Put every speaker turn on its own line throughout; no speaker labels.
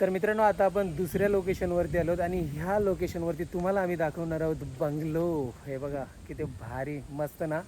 तर मित्रांनो आता आपण दुसऱ्या लोकेशनवरती आलोत आणि ह्या लोकेशनवरती तुम्हाला आम्ही दाखवणार आहोत बंगलो. हे बघा किती भारी मस्त ना?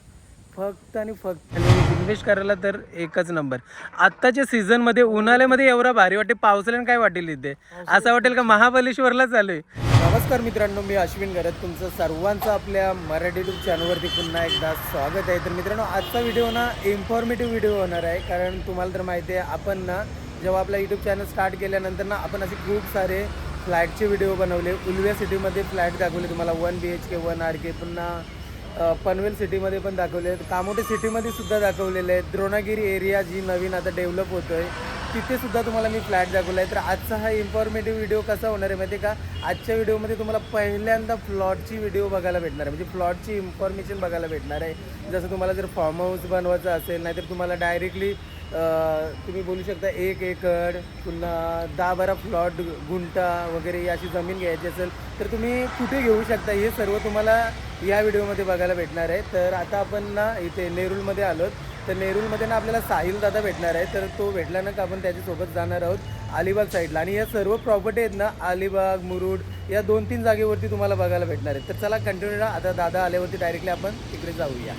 फक्त आणि फक्त. इन्व्हेस्ट करायला तर एकच नंबर आत्ताच्या सीझनमध्ये उन्हाळ्यामध्ये एवढा भारी वाटते पावसाळ्यानं काय वाटेल इथे? असं वाटेल का महाबलेश्वरला चालू आहे? नमस्कार मित्रांनो मी अश्विन गरत तुमचं सर्वांचं आपल्या मराठी युट्यूब चॅनलवरती पुन्हा एकदा स्वागत आहे. तर मित्रांनो आजचा व्हिडिओ ना इन्फॉर्मेटिव्ह व्हिडिओ होणार आहे. कारण तुम्हाला तर माहिती आहे आपण ना जेव्हा आपला यूट्यूब चॅनल स्टार्ट केल्यानंतर ना आपण असे खूप सारे फ्लॅटचे व्हिडिओ बनवले. उलव्या सिटीमध्ये फ्लॅट दाखवले तुम्हाला. One B H K one R K पुन्हा पनवेल सिटीमध्ये पण दाखवले आहेत. कामोटे सिटीमध्ये सुद्धा दाखवलेले आहेत. द्रोणागिरी एरिया जी नवीन आता डेव्हलप होतो आहे तिथेसुद्धा तुम्हाला मी फ्लॅट दाखवला आहे. तर आजचा हा इन्फॉर्मेटिव्ह व्हिडिओ कसा होणार आहे माहिती आहे का? आजच्या व्हिडिओमध्ये तुम्हाला पहिल्यांदा प्लॉटची व्हिडिओ बघायला भेटणार आहे. म्हणजे प्लॉटची इन्फॉर्मेशन बघायला भेटणार आहे. जसं तुम्हाला जर फार्म हाऊस बनवायचं असेल नाहीतर तुम्हाला डायरेक्टली तुम्ही बोलू शकता एक एकर पुन्हा दहा बारा प्लॉट गुंटा वगैरे अशी जमीन घ्यायची असेल तर तुम्ही कुठे घेऊ शकता? हे सर्व तुम्हाला या व्हिडिओमध्ये बघायला भेटणार आहे. तर आता आपण ना इथे नेरूळमध्ये आलोत. तर नेरूळमध्ये ना आपल्याला साहिल दादा भेटणार आहे. तर तो भेटल्यानंतर आपण त्याच्यासोबत जाणार आहोत अलिबाग साईडला. आणि या सर्व प्रॉपर्टी आहेत ना अलिबाग मुरुड या दोन तीन जागेवरती तुम्हाला बघायला भेटणार आहे. तर चला कंटिन्यू आता दादा आल्यावरती डायरेक्टली आपण तिकडे जाऊया.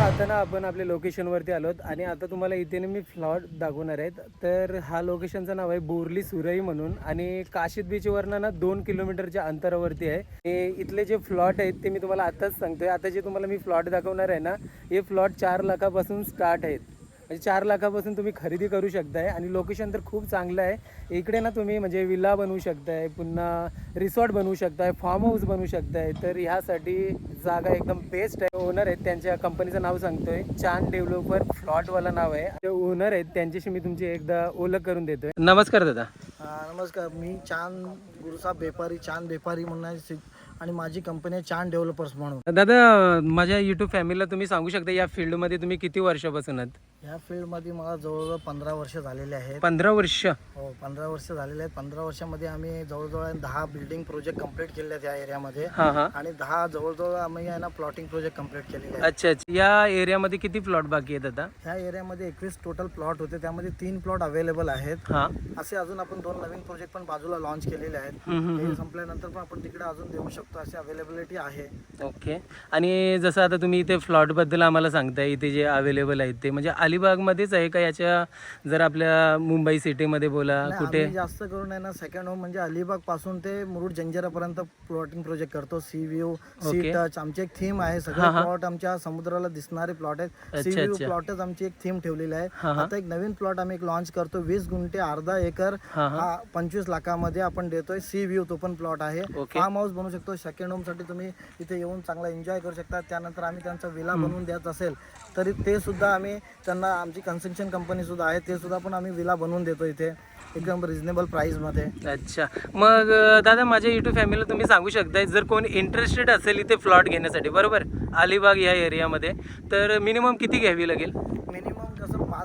आता ना आपण आपल्या लोकेशनवरती आलोत आणि आता तुम्हाला इथे मी फ्लॉट दाखवणार आहेत. तर हा लोकेशनचं नाव आहे बोरली सुरई म्हणून आणि काशीद बीचवरनं ना दोन किलोमीटरच्या अंतरावरती आहे. हे इथले जे फ्लॉट आहेत ते मी तुम्हाला आताच सांगतोय. आता जे तुम्हाला मी फ्लॉट दाखवणार आहे ना हे फ्लॉट चार लाखापासून स्टार्ट आहेत. म्हणजे चार लाखापासून तुम्ही खरेदी करू शकताय आणि लोकेशन तर खूप चांगलं आहे. इकडे ना तुम्ही म्हणजे विला बनवू शकताय पुन्हा रिसॉर्ट बनवू शकताय फार्म हाऊस बनवू शकताय. तर ह्यासाठी जागा एकदम बेस्ट आहे. ओनर आहेत त्यांच्या कंपनीचं नाव सांगतोय. चांद डेव्हलपर फ्लॉटवाला नाव आहे. जे ओनर आहेत त्यांच्याशी मी तुमची एकदा ओळख करून देतोय. नमस्कार दादा.
हा, नमस्कार. मी चांद गुरुसाहेब बेपारी चांद बेपारी म्हणून आणि माझी कंपनी आहे चांद डेव्हलपर्स म्हणून.
दादा माझ्या युट्यूब फॅमिलीला तुम्ही सांगू शकता या फील्डमध्ये तुम्ही किती वर्षापासून आहात?
ह्या फील्डमध्ये मला जवळजवळ पंधरा वर्ष झालेले आहेत.
पंधरा वर्ष?
हो पंधरा वर्ष झालेले आहेत. पंधरा वर्षामध्ये आम्ही जवळजवळ दहा बिल्डिंग प्रोजेक्ट कंप्लीट केले आहेत या एरियामध्ये
हां हां.
आणि दहा जवळजवळ आम्ही आहे ना प्लॉटिंग प्रोजेक्ट कंप्लीट केलेले आहेत.
अच्छा अच्छा. या एरियामध्ये किती प्लॉट बाकी आहेत आता?
ह्या एरियामध्ये एकवीस टोटल प्लॉट होते. त्यामध्ये तीन प्लॉट अवेलेबल आहेत.
हां.
असे अजून आपण दोन नवीन प्रोजेक्ट पण बाजूला लॉन्च केलेले आहेत.
हम्म, हम्म,
हे संपल्यानंतर पण आपण तिकडे अजून देऊ शकतो अशी अवेलेबिलिटी आहे.
ओके आणि जसं आता तुम्ही इथे फ्लॉटबद्दल आम्हाला सांगताय इथे जे अवेलेबल आहेत ते म्हणजे अलिबागमध्येच आहे का याच्या जर आपल्या मुंबई सिटीमध्ये बोला
नाही,
कुठे
आम्ही जास्त करून आहे ना सेकंड होम म्हणजे अलिबागपासून ते मुरुड जंजिरापर्यंत प्लॉटिंग प्रोजेक्ट करतो sea view sea
Okay.
Touch आमची एक थीम आहे
हा,
सगळे
हा.
प्लॉट आमच्या समुद्राला दिसणारे प्लॉट आहेत सी व्ह्यू
अच्छा.
प्लॉटच आमची एक थीम ठेवलेली आहे
हा.
आता एक नवीन प्लॉट आम्ही एक लॉन्च करतो वीस गुंठे अर्धा एकर
हा, हा.
हा पंचवीस लाखामध्ये आपण देतोय सी व्ह्यू तो पण प्लॉट आहे
Okay.
फार्म हाऊस बनवू शकतो सेकंड होमसाठी तुम्ही इथे येऊन चांगला एन्जॉय करू शकता त्यानंतर आम्ही त्यांचा विला बनवून द्यायचा असेल तरी ते सुद्धा आम्ही त्यांना आमची कन्स्ट्रक्शन कंपनी सुद्धा आहे ते सुद्धा पण आम्ही विला बनवून देतो इथे एकदम रिझनेबल प्राइसमध्ये.
अच्छा. मग दादा माझ्या युट्यूब फॅमिलीला तुम्ही सांगू शकताय जर कोणी इंटरेस्टेड असेल इथे प्लॉट घेण्यासाठी बरोबर? अलिबाग या एरियामध्ये तर मिनिमम किती घ्यावी लागेल?
मिनिमम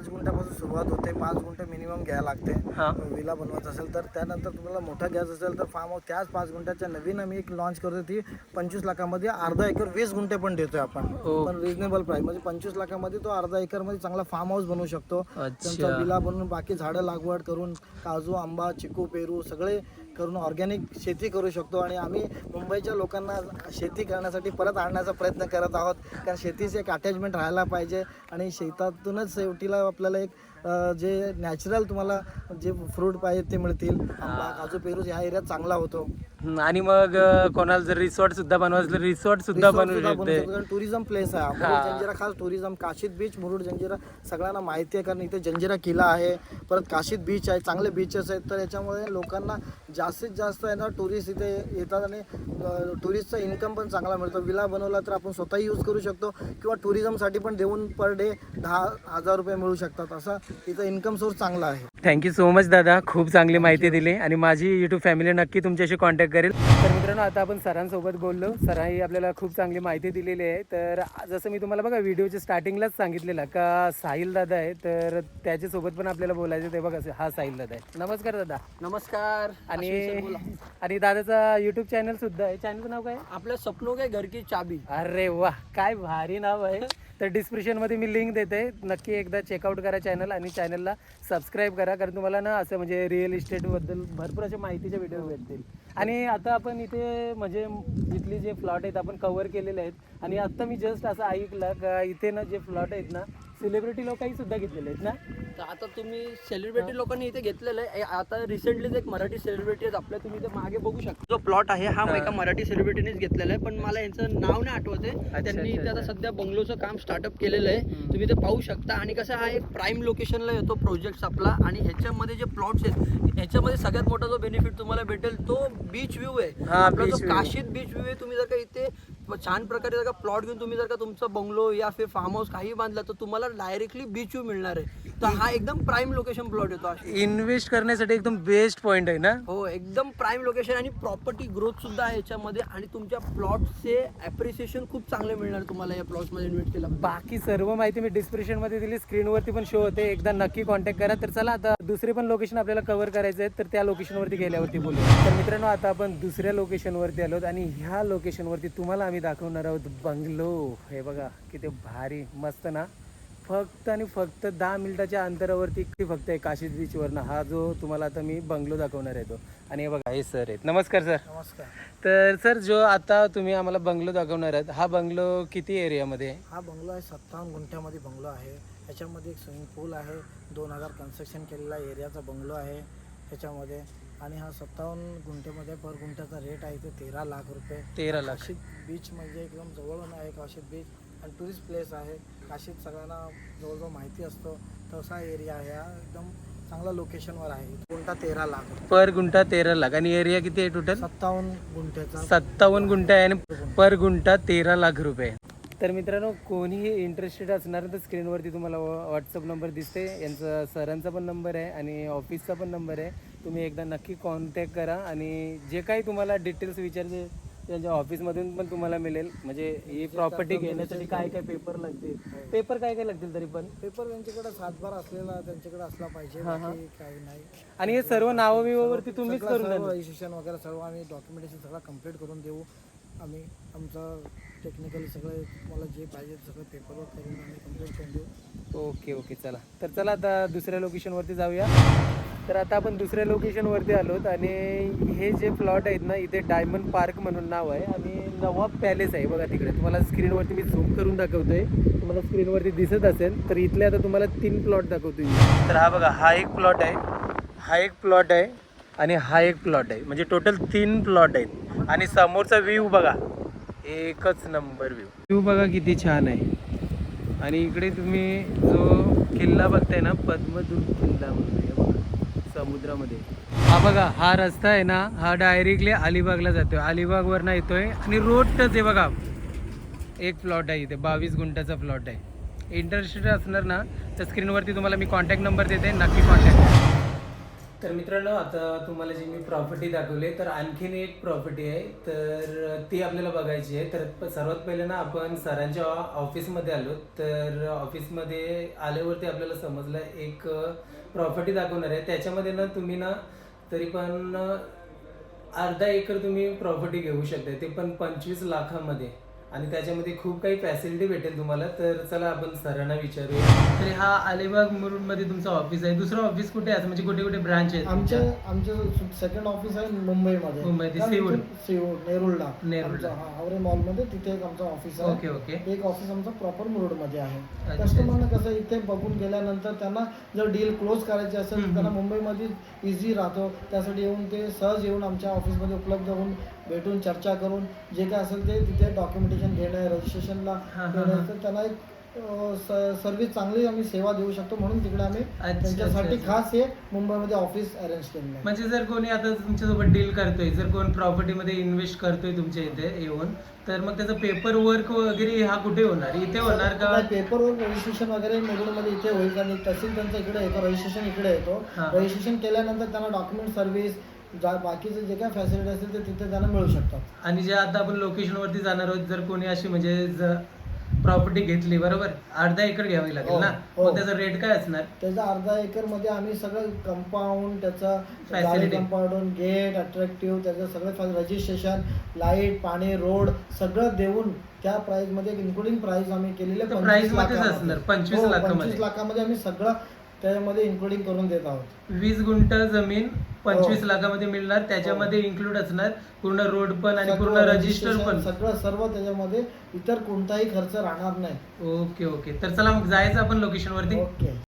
पाच गुंठ्यापासून सुरुवात होते. पाच गुंठे मिनिमम घ्यायला लागते.
हां.
विला बनवायचा असेल तर. त्यानंतर तुम्हाला मोठा घ्यायचा असेल तर फार्म हाऊस त्याच पाच गुंठ्याच्या नवीन आम्ही एक लॉन्च करतो ती पंचवीस लाखामध्ये अर्धा एकर वीस गुंठे पण देतोय आपण.
ओ.
पण रिझनेबल प्राइस म्हणजे पंचवीस लाखामध्ये तो अर्धा एकरमध्ये चांगला फार्म हाऊस बनवू शकतो. त्यांचा विला बनवून बाकी झाडं लागवड करून काजू आंबा चिकू पेरू सगळे करून ऑर्गॅनिक शेती करू शकतो आणि आम्ही मुंबईच्या लोकांना शेती करण्यासाठी परत आणण्याचा प्रयत्न करत आहोत. कारण शेतीचं एक अटॅचमेंट राहायला पाहिजे आणि शेतातूनच शेवटीला आपल्याला एक जे नॅचरल तुम्हाला जे फ्रूट पाहिजे ते मिळतील. आंबा काजू पेरू ह्या एरियात चांगला होतो.
आणि मग कोणाला जर रिसॉर्ट सुद्धा बनवायचं रिसॉर्ट सुद्धा बनवू शकते
टुरिझम प्लेस आहे जंजिरा खास टुरिझम काशीद बीच मुरुड जंजिरा सगळ्यांना माहिती आहे कारण इथे जंजिरा किल्ला आहे. परत काशीद बीच आहे चांगले बीचेस आहेत. तर याच्यामुळे लोकांना जास्तीत जास्त आहे ना टुरिस्ट इथे येतात आणि टुरिस्टचा इन्कम पण चांगला मिळतो. विला बनवला तर आपण स्वतः यूज करू शकतो किंवा टुरिझमसाठी पण देऊन पर डे दहा हजार रुपये मिळू शकतात. असा तिचा इन्कम सोर्स चांगला आहे.
थँक्यू सो मच दादा. खूप चांगली माहिती दिली आणि माझी युट्यूब फॅमिली नक्की तुमच्याशी कॉन्टॅक्ट करेल. तर मित्रांनो आता आपण सरांसोबत बोललो. सरांनी आपल्याला खूप चांगली माहिती दिलेली आहे. तर जसं मी तुम्हाला बघा व्हिडिओच्या स्टार्टिंगलाच सांगितलेलं का साहिल दादा आहे तर त्याच्यासोबत पण आपल्याला बोलायचं ते बघा हा साहिल दादा आहे. नमस्कार दादा.
नमस्कार.
आणि आणि दादाचा युट्यूब चॅनल सुद्धा आहे. चॅनलचं नाव काय? आहे?
आपल्या सपनों के घर की चाबी.
अरे वा काय भारी नाव आहे. तर डिस्क्रिप्शनमध्ये मी लिंक देते. नक्की एकदा चेकआउट करा चॅनल आणि चॅनलला सबस्क्राईब करा. करा कारण तुम्हाला ना असं म्हणजे रिअल इस्टेटबद्दल भरपूर अशा माहितीच्या व्हिडिओ भेटतील. आणि आता आपण इथे म्हणजे इथले जे प्लॉट आहेत आपण कव्हर केलेले आहेत. आणि आता मी जस्ट असं ऐकलं का इथे ना जे प्लॉट आहेत ना सेलिब्रिटी लोकही सुद्धा घेतलेले आहेत ना?
तर आता तुम्ही सेलिब्रिटी लोकांनी इथे घेतलेलं आहे. आता रिसेंटलीच एक मराठी सेलिब्रिटी आहेत आपल्या तुम्ही इथे मागे बघू शकता. जो प्लॉट आहे हा एका मराठी सेलिब्रिटीनेच घेतलेला आहे. पण मला यांचं नाव नाही आठवत आहे. त्यांनी इथे आता सध्या बंगलोचं काम स्टार्टअप केलेलं आहे. तुम्ही ते पाहू शकता. आणि कसं हा एक प्राईम लोकेशनला येतो प्रोजेक्ट आपला. आणि ह्याच्यामध्ये जे प्लॉट्स आहेत ह्याच्यामध्ये सगळ्यात मोठा जो बेनिफिट तुम्हाला भेटेल तो बीच व्ह्यू आहे. आपला जो. काशीत बीच व्ह्यू आहे तुम्ही जर का इथे छान प्रकारे जर का प्लॉट घेऊन तुम्ही जर का तुमचा बंगलो या फिर फार्म हाऊस काही बांधला तर तुम्हाला डायरेक्टली बीच व्ह्यू मिळणार आहे. तर हा एकदम प्राईम लोकेशन प्लॉट येतो अशा.
इन्व्हेस्ट करण्यासाठी एकदम बेस्ट पॉईंट आहे ना?
हो एकदम प्राईम लोकेशन आणि प्रॉपर्टी ग्रोथ सुद्धा आहे याच्यामध्ये आणि तुमच्या प्लॉटचे अप्रिसिएशन खूप चांगले मिळणार तुम्हाला या प्लॉट्समध्ये इन्व्हेस्ट केला
बाकी सर्व माहिती मी डिस्क्रिप्शनमध्ये दिली स्क्रीनवरती पण शो होते. एकदा नक्की कॉन्टॅक्ट करा. तर चला आता दुसरे पण लोकेशन आपल्याला कव्हर करायचे आहेत तर त्या लोकेशनवरती गेल्यावरती बोलू. तर मित्रांनो आता आपण दुसऱ्या लोकेशनवरती आलोत आणि ह्या लोकेशनवरती तुम्हाला आम्ही दाखवणार आहोत बंगलो. हे बघा किती भारी मस्त ना? फक्त आणि फक्त दहा मिनिटाच्या अंतरावरती फक्त आहे काशीद बीचवरनं हा जो तुम्हाला आता मी बंगलो दाखवणार आहे तो. आणि हे बघा हे सर आहेत. नमस्कार सर.
नमस्कार.
तर सर जो आता तुम्ही आम्हाला बंगलो दाखवणार आहात हा बंगलो किती एरियामध्ये आहे?
हा बंगलो आहे सत्तावन्न गुंठ्यामध्ये बंगलो आहे. याच्यामध्ये एक स्विमिंग पूल आहे दोन हजार कन्स्ट्रक्शन केलेला एरियाचा बंगलो आहे याच्यामध्ये आणि हा सत्तावन्न गुंठ्यामध्ये पर गुंठ्याचा रेट आहे ते तेरा लाख रुपये.
तेरा लाख.
बीच म्हणजे एकदम जवळून आहे काशीद बीच आणि टुरिस्ट प्लेस आहे. काशीद सगळ्यांना जवळजवळ माहिती असतो. तसा एरिया आहे हा. एकदम चांगला लोकेशनवर आहे. गुंठा तेरा लाख.
पर गुंठा तेरा लाख. आणि एरिया किती आहे टोटल
सत्तावन्न गुंठ्याचा.
सत्तावन्न गुंठा आहे आणि पर गुंठा तेरा लाख रुपये. तर मित्रांनो कोणीही इंटरेस्टेड असणार तर स्क्रीनवरती तुम्हाला व्हॉट्सअप नंबर दिसते यांचा सरांचा पण नंबर आहे आणि ऑफिसचा पण नंबर आहे. तुम्ही एकदा नक्की कॉन्टॅक्ट करा आणि जे काही तुम्हाला डिटेल्स विचारते त्यांच्या ऑफिसमधून पण तुम्हाला मिळेल. म्हणजे ही प्रॉपर्टी घेण्यासाठी काय काय पेपर लागतील? पेपर काय काय लागतील तरी पण?
पेपर त्यांच्याकडे सातबार असलेला त्यांच्याकडे असला पाहिजे
हा, हा.
बाकी काही नाही.
आणि हे सर्व नावं बिवावरती तुम्हीच
सगळं
करून
सर्व रजिस्ट्रेशन वगैरे सर्व आम्ही डॉक्युमेंटेशन सगळं कंप्लीट करून देऊ. आम्ही आमचं टेक्निकली सगळे मला जे पाहिजे सगळं पेपरवर्क करून आम्ही कंप्लीट करून देऊ.
Okay okay. चला. तर चला आता दुसऱ्या लोकेशनवरती जाऊया. तर आता आपण दुसऱ्या लोकेशनवरती आलोत आणि हे जे प्लॉट आहेत ना इथे डायमंड पार्क म्हणून नाव आहे आणि नवाब पॅलेस आहे बघा तिकडे. तुम्हाला स्क्रीनवरती मी झूम करून दाखवतो आहे तुम्हाला स्क्रीनवरती दिसत असेल तर इथले आता तुम्हाला तीन प्लॉट दाखवतो तर हा बघा हा एक प्लॉट आहे हा एक प्लॉट आहे आणि हा एक प्लॉट आहे. म्हणजे टोटल तीन प्लॉट आहेत. आणि समोरचा व्ह्यू बघा एकच नंबर व्ह्यू व्ह्यू बघा किती छान आहे. आणि इकडे तुम्ही जो किल्ला बघताय ना पद्मदूत किल्ला म्हणून. समुद्रामध्ये हा बघा हा रस्ता आहे ना हा डायरेक्टली अलिबागला जातोय. अलिबागवरनं येतोय आणि रोड टच आहे बघा. एक प्लॉट आहे इथे बावीस गुंठाचा प्लॉट आहे. इंटरेस्टेड असणार ना तर स्क्रीनवरती तुम्हाला मी कॉन्टॅक्ट नंबर देते नक्की कॉन्टॅक्ट तर मित्रांनो आता तुम्हाला जी मी प्रॉपर्टी दाखवली तर आणखीन एक प्रॉपर्टी आहे. तर ती आपल्याला बघायची आहे. तर सर्वात पहिले ना आपण सरांच्या ऑफिसमध्ये आलो. तर ऑफिसमध्ये आल्यावरती आपल्याला समजलं एक प्रॉपर्टी दाखवणार आहे. त्याच्यामध्ये ना तुम्ही ना तरी पण अर्धा एकर तुम्ही प्रॉपर्टी घेऊ शकता. ते पण पंचवीस लाखामध्ये. आणि त्याच्यामध्ये खूप काही फॅसिलिटी भेटेल तुम्हाला. तर चला आपण सरांना विचारूया तर हा अलिबाग मुरुडमध्ये तुमचं ऑफिस आहे. दुसरं ऑफिस कुठे आहे? म्हणजे कुठे कुठे ब्रांच आहे
आमच्या आमचं सेकंड ऑफिस आहे मुंबईमध्ये.
मुंबईत,
कारण
सीवूड.
सीवूड नेरुळला.
नेरुळला.
आमचं, हा आवरे मॉलमध्ये तिथे एक आमचं ऑफिस आहे.
Okay okay.
एक ऑफिस आमचं प्रॉपर मुरुडमध्ये आहे.
अच्छा.
कस्टमरना कसं इथे बघून गेल्यानंतर त्यांना जर डील क्लोज करायची असेल. त्यांना मुंबईमध्ये इझी राहतो. त्यासाठी येऊन ते सहज येऊन आमच्या ऑफिसमध्ये उपलब्ध होऊन भेटून चर्चा करून जे काय असेल ते तिथे डॉक्युमेंटेशन घेणं रजिस्ट्रेशनला घेणं
हा.
तर त्यांना एक सर्व्हिस चांगली आम्ही सेवा देऊ शकतो म्हणून तिकडे आम्ही त्यांच्यासाठी. खास हे मुंबईमध्ये ऑफिस अरेंज केलेलं आहे
म्हणजे जर कोणी आता तुमच्यासोबत डील करतोय जर कोण प्रॉपर्टीमध्ये इन्व्हेस्ट करतोय तुमच्या इथे येऊन तर मग त्याचं पेपर वर्क वगैरे हा कुठे होणार इथे होणार का
पेपरवर्क रजिस्ट्रेशन वगैरे मुरुडमध्ये इथे होईल कारण तहसील त्यांचं इकडे येतो रजिस्ट्रेशन इकडे येतो. रजिस्ट्रेशन केल्यानंतर त्यांना डॉक्युमेंट सर्व्हिस जा बाकीचे जे काय फॅसिलिटी असतील ते तिथे त्यांना मिळू शकतात
आणि जे आता आपण लोकेशन वरती जाणार आहोत जर कोणी अशी म्हणजे प्रॉपर्टी घेतली बरोबर अर्धा एकर घ्यावी लागेल
हो,
ना
हो.
मग त्याचा रेट काय असणार
त्याचा अर्धा एकरमध्ये आम्ही सगळं कंपाऊंड त्याचं
Facility.
कंपाऊंड गेट अट्रॅक्टिव्ह त्याचं सगळं रजिस्ट्रेशन लाइट पाणी रोड सगळं देऊन त्या प्राइसमध्ये इन्क्लुडिंग प्राइस आम्ही केलेले
तर price मध्येच असणार, 25 लाखामध्ये.
हो, पंचवीस लाखामध्ये आम्ही सगळं त्याच्यामध्ये इन्क्लुडिंग करून देत आहोत.
वीस गुंठ जमीन पंचवीस
हो.
लाखामध्ये मिळणार त्याच्यामध्ये इन्क्लूड असणार पूर्ण रोड पण आणि पूर्ण
सगळं
रजिस्टर
registration,
पण.
सगळं सर्व त्याच्यामध्ये इतर कोणताही खर्च राहणार नाही.
Okay okay. तर चला मग जायचं आपण लोकेशन वरती.
ओके.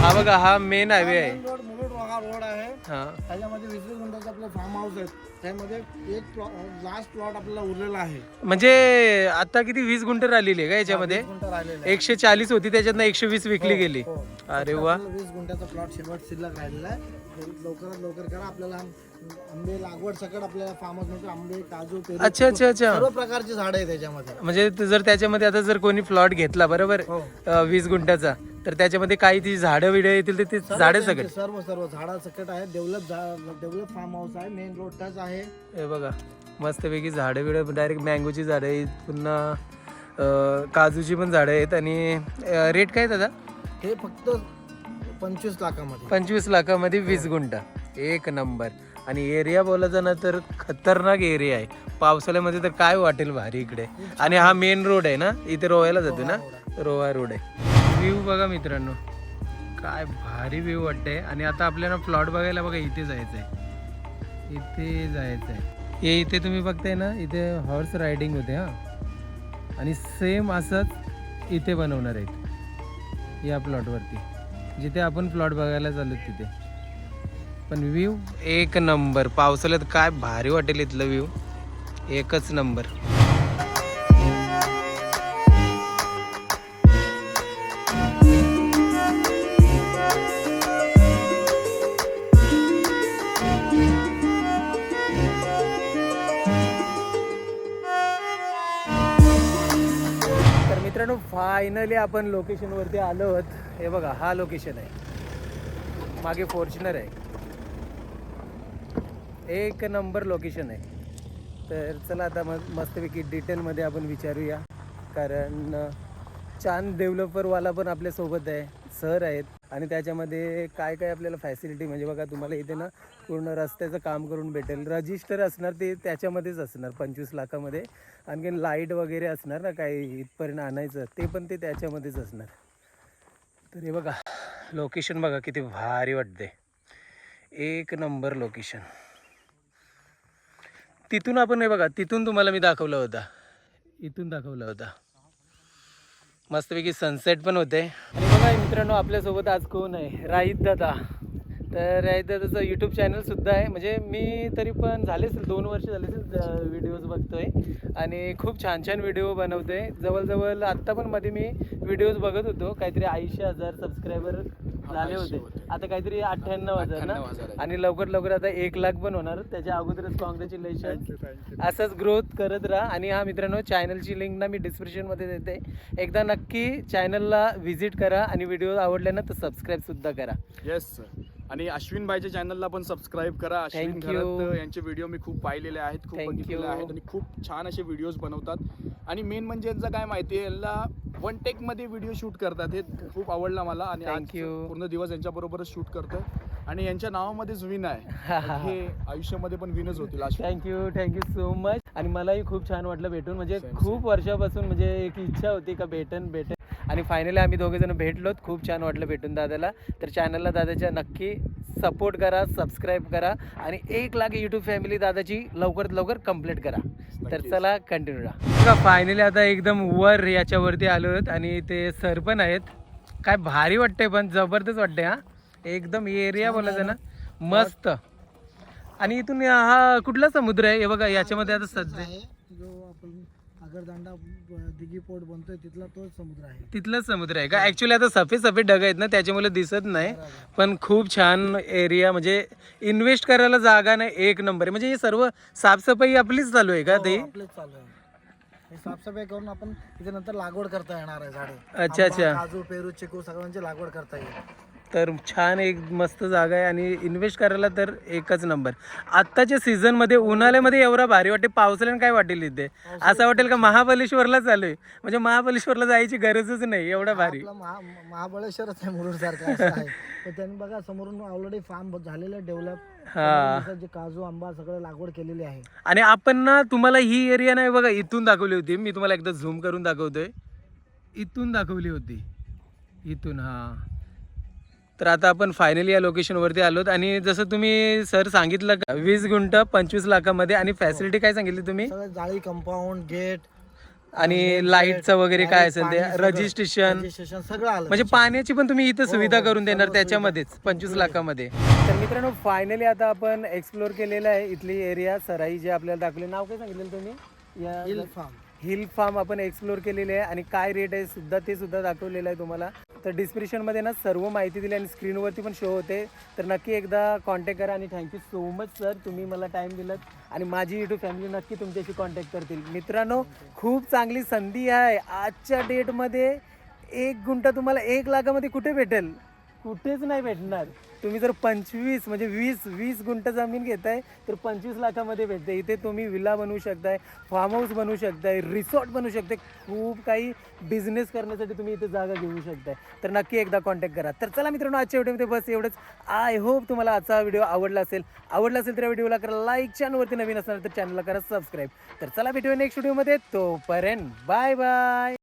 हा बघा हा मेन हायवे आहे.
रोड मुरुड हा रोड आहे.
हा.
आपले फार्म हाऊस आहेत. त्यामध्ये एक लास्ट प्लॉट आपल्याला उरलेला आहे.
म्हणजे आता किती वीस गुंठ राहिलेली आहे का याच्यामध्ये?
वीस गुंठा राहिलेला आहे.
एकशे चाळीस होती त्याच्यातनं एकशे वीस विकली
हो,
गेली.
हो.
अरे वा.
आपल्याला वीस गुंठ्याचा प्लॉट शेवट शिल्लक राहिलेला आहे. लवकरात लवकर करा. आपल्याला आंबे लागवड सकट आपल्याला फार्म हाऊसमध्ये आंबे काजू पेरू
अच्छा अच्छा अच्छा.
सर्व प्रकारची झाडं आहे त्याच्यामध्ये.
म्हणजे त- जर त्याच्यामध्ये आता जर कोणी प्लॉट घेतला बरोबर?
हो.
अं, वीस गुंठ्याचा. तर त्याच्यामध्ये काही ती झाडं विडं येतील तर ते झाडे सगळे.
सर्व सर्व झाडा सकट आहे डेव्हलप डेव्हलप फार्म हाऊस आहे. मेन रोड टच आहे.
हे बघा मस्तपैकी झाडं बिडं डायरेक्ट मँगोची झाडं आहेत. पुन्हा काजूची पण झाडं आहेत आणि रेट काय दादा?
हे फक्त पंचवीस लाखामध्ये.
पंचवीस लाखामध्ये वीस गुंठा. एक नंबर. आणि एरिया बोलायचा ना तर खतरनाक एरिया आहे. पावसाळ्यामध्ये तर काय वाटेल भारी इकडे. आणि हा मेन रोड आहे ना? इथे रोहायला जातो ना? रोहा रोड आहे. व्ह्यू बघा मित्रांनो. काय भारी व्ह्यू वाटते आणि आता आपल्याला प्लॉट बघायला बघा इथे जायचं आहे इथे जायचं आहे हे इथे तुम्ही बघताय ना इथे हॉर्स रायडिंग होते हा. आणि सेम असंच इथे बनवणार आहेत. या प्लॉटवरती जिथे आपण प्लॉट बघायला चालू तिथे. पण व्ह्यू एक नंबर पावसाळ्यात काय भारी वाटेल इथलं व्ह्यू एकच नंबर फायनली आपण लोकेशनवरती आलो आहोत. हे बघा हा लोकेशन आहे. मागे फॉर्च्युनर आहे. एक नंबर लोकेशन आहे. तर चला आता मग मस्तपैकी डिटेलमध्ये आपण विचारूया. कारण चांद डेव्हलपरवाला पण आपल्यासोबत आहे. सर आहेत आणि त्याच्यामध्ये काय काय आपल्याला फॅसिलिटी म्हणजे बघा तुम्हाला इथे ना पूर्ण रस्त्याचं काम करून भेटेल. रजिस्टर असणार ते त्याच्यामध्येच असणार पंचवीस लाखामध्ये. आणखीन लाइट वगैरे असणार ना काही इथपर्यंत आणायचं ते पण ते त्याच्यामध्येच असणार. तर हे बघा लोकेशन बघा किती भारी वाटते एक नंबर लोकेशन तिथून आपण हे बघा तिथून तुम्हाला मी दाखवला होता. इथून दाखवला होता. मस्तपैकी सनसेट पण होते. आणि बघा मित्रांनो आपल्यासोबत आज कोण आहे? राहित दादा. तर दादाचं यूट्यूब चॅनल सुद्धा आहे. म्हणजे मी तरी पण झाले असेल दोन वर्ष झाले असेल व्हिडिओज बघतोय. आणि खूप छान छान व्हिडिओ बनवतोय. जवळजवळ आत्ता पण मध्ये मी व्हिडिओज बघत होतो. काहीतरी ऐंशी हजार सबस्क्रायबर झाले होते. आता काहीतरी अठ्ठ्याण्णव हजार ना? आणि लवकर लवकर आता एक लाख पण होणार. त्याच्या अगोदरच कॉंग्रॅच्युलेशन असंच ग्रोथ करत राहा. आणि हा मित्रांनो चॅनलची लिंक ना मी डिस्क्रिप्शनमध्ये देते. एकदा नक्की चॅनलला व्हिजिट करा आणि व्हिडिओ आवडले ना तर सबस्क्राईब सुद्धा करा.
येस आणि अश्विन भाईच्या चॅनलला पण सबस्क्राईब करा. Ashwin
Thank you.
घरात यांचे व्हिडिओ मी खूप पाहिलेले आहेत खूप
Thank
बघितलेले
you.
आहेत आणि खूप छान असे व्हिडिओज बनवतात. आणि मेन म्हणजे यांचं काय माहिती आहे यांना वन टेकमध्ये व्हिडिओ शूट करतात. हे खूप आवडला मला आणि आज
Thank you.
पूर्ण दिवस यांच्या बरोबरच शूट करतोय. आणि यांच्या नावामध्येच विन आहे. हे आयुष्यामध्ये पण विनच होतील Ashwin.
Thank you thank you so much आणि मलाही खूप छान वाटलं भेटून. म्हणजे खूप वर्षापासून म्हणजे एक इच्छा होती का भेटन भेटन. आणि फायनली आम्ही दोघे जण भेटलोत खूप छान वाटलं भेटून दादाला. तर चॅनलला दादाच्या नक्की सपोर्ट करा सबस्क्राईब करा आणि एक लाख यूट्यूब फॅमिली दादाची लवकरात लवकर कंप्लीट करा. तर चला कंटिन्यू राहा फायनली आता एकदम वर याच्यावरती आलो आहोत आणि ते सर पण आहेत. काय भारी वाटतंय पण जबरदस्त वाटतंय हा. एकदम एरिया बोलायचं ना. मस्त. आणि इथून हा कुठला समुद्र आहे? हे बघा याच्यामध्ये आता सध्या
आगरदांडा पोर्ट बनतोय तिथला तोच समुद्र आहे.
तिथलाच समुद्र आहे का? ऍक्च्युली आता सफेद सफेद ढग आहेत ना त्याच्यामुळे दिसत नाही. पण खूप छान एरिया म्हणजे इन्व्हेस्ट करायला जागा नाही एक नंबर आहे. म्हणजे हे सर्व साफसफाई आपलीच चालू आहे का ते
हो, आपलेच चालू आहे. हे साफसफाई करून आपण तिथे नंतर लागवड करता येणार आहे झाडे.
अच्छा,
आंबा,
अच्छा.
काजू पेरू चिकू सगळ्यांची लागवड करता येईल.
तर छान एक मस्त जागा आहे आणि इन्व्हेस्ट करायला तर एकच नंबर आत्ताच्या सीझनमध्ये उन्हाळ्यामध्ये एवढा भारी वाटते पावसाळ्यानं काय वाटेल इथे? असं वाटेल का महाबलेश्वरला चालू आहे? म्हणजे महाबलेश्वरला जायची गरजच नाही एवढा भारी.
महाबळेश्वरच आहे मुरुड सारखं त्यांनी बघा समोरून ऑलरेडी फार्म झालेलं डेव्हलप
हा.
जे काजू आंबा सगळं लागवड केलेली आहे.
आणि आपण ना तुम्हाला ही एरिया नाही बघा इथून दाखवली होती. मी तुम्हाला एकदा झूम करून दाखवतोय. इथून दाखवली होती. इथून हा. तर आता आपण फायनली या लोकेशनवरती आलोत. आणि जसं तुम्ही सर सांगितलं का वीस गुंठ पंचवीस लाखामध्ये आणि फॅसिलिटी काय सांगितली तुम्ही?
जाळी कंपाऊंड गेट
आणि लाईटचं वगैरे काय असेल ते? रजिस्ट्रेशन
सगळं. आलं.
म्हणजे पाण्याची पण तुम्ही इथं सुविधा करून देणार त्याच्यामध्येच पंचवीस लाखामध्ये. तर मित्रांनो फायनली आता आपण एक्सप्लोर केलेलं आहे इथली एरिया सराई जे आपल्याला दाखवले. नाव काय सांगितलं तुम्ही? या
फार्म
हिल फार्म आपण एक्सप्लोर केलेले आहे आणि काय रेट आहे सुद्धा ते सुद्धा दाखवलेलं आहे तुम्हाला. तर डिस्क्रिप्शनमध्ये ना सर्व माहिती दिली आणि स्क्रीनवरती पण शो होते. तर नक्की एकदा कॉन्टॅक्ट करा आणि थँक्यू सो मच सर तुम्ही मला टाईम दिलात आणि माझी युट्यूब फॅमिली नक्की तुमच्याशी कॉन्टॅक्ट करतील. मित्रांनो खूप चांगली संधी आहे. आजच्या डेटमध्ये एक गुंठा तुम्हाला एक लाखामध्ये कुठे भेटेल? कुठेच नाही भेटणार. तुम्ही जर पंचवीस म्हणजे वीस वीस गुंठ जमीन घेताय तर पंचवीस लाखामध्ये भेटते. इथे तुम्ही विला बनवू शकताय फार्म हाऊस बनवू शकताय रिसॉर्ट बनवू शकताय. खूप काही बिझनेस करण्यासाठी तुम्ही इथे जागा घेऊ शकताय. तर नक्की एकदा कॉन्टॅक्ट करा. तर चला मित्रांनो आजच्या व्हिडिओमध्ये बस एवढंच. आय होप तुम्हाला आजचा व्हिडिओ आवडला असेल. आवडला असेल तर या व्हिडिओला करा लाईक चॅनलवरती नवीन असणार तर चॅनलला करा सबस्क्राईब तर चला भेटूया नेक्स्ट व्हिडिओमध्ये तोपर्यंत बाय बाय